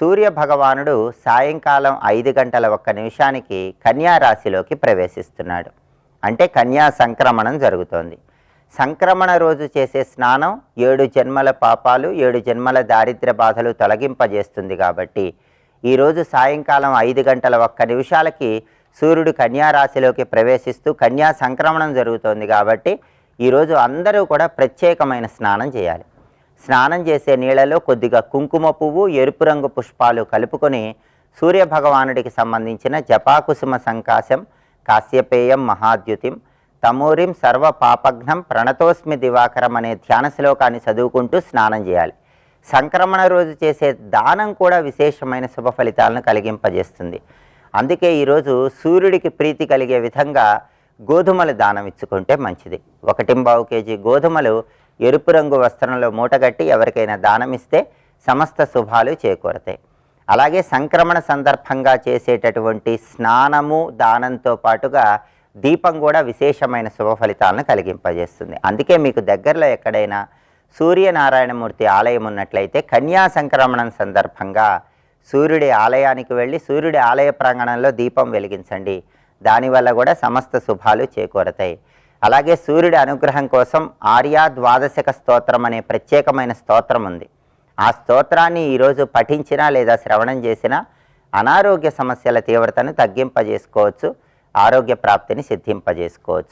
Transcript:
సూర్య భగవానుడు సాయంకాలం ఐదు గంటల ఒక్క నిమిషానికి కన్యారాశిలోకి ప్రవేశిస్తున్నాడు. అంటే కన్యా సంక్రమణం జరుగుతోంది. సంక్రమణ రోజు చేసే స్నానం ఏడు జన్మల పాపాలు ఏడు జన్మల దారిద్ర బాధలు తొలగింపజేస్తుంది కాబట్టి ఈరోజు సాయంకాలం ఐదు గంటల ఒక్క నిమిషాలకి సూర్యుడు కన్యారాశిలోకి ప్రవేశిస్తూ కన్యా సంక్రమణం జరుగుతోంది కాబట్టి ఈరోజు అందరూ కూడా ప్రత్యేకమైన స్నానం చేయాలి. స్నానం చేసే నీళ్ళలో కొద్దిగా కుంకుమ పువ్వు ఎరుపు రంగు పుష్పాలు కలుపుకొని సూర్య భగవానుడికి సంబంధించిన జపాకుసుమ సంకాశం కాశ్యపేయం మహాద్యుతిం తమూరిం సర్వ పాపఘ్నం ప్రణతోస్మి దివాకరం అనే ధ్యాన శ్లోకాన్ని చదువుకుంటూ స్నానం చేయాలి. సంక్రమణ రోజు చేసే దానం కూడా విశేషమైన శుభ ఫలితాలను కలిగింపజేస్తుంది. అందుకే ఈరోజు సూర్యుడికి ప్రీతి కలిగే విధంగా గోధుమలు దానం ఇచ్చుకుంటే మంచిది. ఒకటింబావు కేజీ గోధుమలు ఎరుపు రంగు వస్త్రంలో మూటగట్టి ఎవరికైనా దానం ఇస్తే సమస్త శుభాలు చేకూరతాయి. అలాగే సంక్రమణ సందర్భంగా చేసేటటువంటి స్నానము దానంతో పాటుగా దీపం కూడా విశేషమైన శుభ ఫలితాలను కలిగింపజేస్తుంది. అందుకే మీకు దగ్గరలో ఎక్కడైనా సూర్యనారాయణమూర్తి ఆలయం ఉన్నట్లయితే కన్యా సంక్రమణం సందర్భంగా సూర్యుడి ఆలయానికి వెళ్ళి సూర్యుడి ఆలయ ప్రాంగణంలో దీపం వెలిగించండి. దానివల్ల కూడా సమస్త శుభాలు చేకూరతాయి. అలాగే సూర్యుడి అనుగ్రహం కోసం ఆర్యా ద్వాదశక స్తోత్రం అనే ప్రత్యేకమైన స్తోత్రం ఉంది. ఆ స్తోత్రాన్ని ఈరోజు పఠించినా లేదా శ్రవణం చేసినా అనారోగ్య సమస్యల తీవ్రతను తగ్గింపజేసుకోవచ్చు ఆరోగ్య ప్రాప్తిని సిద్ధింపజేసుకోవచ్చు.